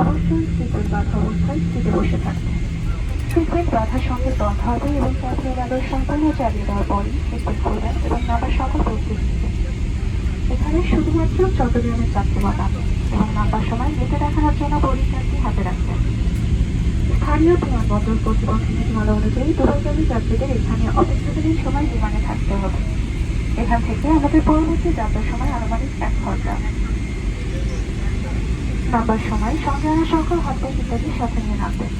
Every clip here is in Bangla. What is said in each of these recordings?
অবশ্যই সিটের বাধা অবস্থায় সিটে বসে থাকবে। সিটবেল্ট বাধার সঙ্গে বন্ধ হবে এবং জাতীয় বাজার সম্পূর্ণ চালিয়ে দেওয়ার পরই সিটবেল্ট খুলবেন এবং নামার সকল প্রস্তুতি এখানে শুধুমাত্র চট্টগ্রামের যাত্রীরা নামে এবং নামার সময় নেটে দেখানোর জন্য কার্ডটি হাতে রাখবেন স্থানীয় বিমানবন্দর কর্তৃপক্ষের নীতিমালা অনুযায়ী দুবাইগামী যাত্রীদের এখানে অপেক্ষাকালীন সময় বিমানে থাকতে হবে। এখান থেকে আমাদের পরবর্তী যাত্রার সময় আনুমানিক এক ঘণ্টা নাম্বার সময় সঙ্গে আনা সকল হাত ইত্যাদি সাথে নিয়ে নামবেন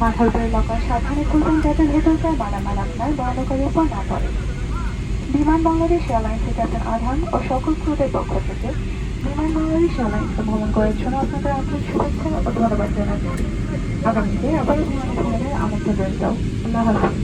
মাথার উপরে লকার সাবধানে খুলবেন যাতে ভেতরকার মালামাল আপনার বর্ণকারের উপর না পড়ে। বিমান বাংলাদেশ এয়ারলাইন্সে ক্যাপ্টেন আধান ও সকল ক্রুদের পক্ষ থেকে বিমান বাংলাদেশ এয়ারলাইন্সে ভ্রমণ করার জন্য আপনাদের আন্তরিক শুভেচ্ছা ও ধন্যবাদ জানাচ্ছি। আগামীতে আবারও বিমানে ভ্রমণের আমন্ত্রণ রইল। আল্লাহ হাফিজ।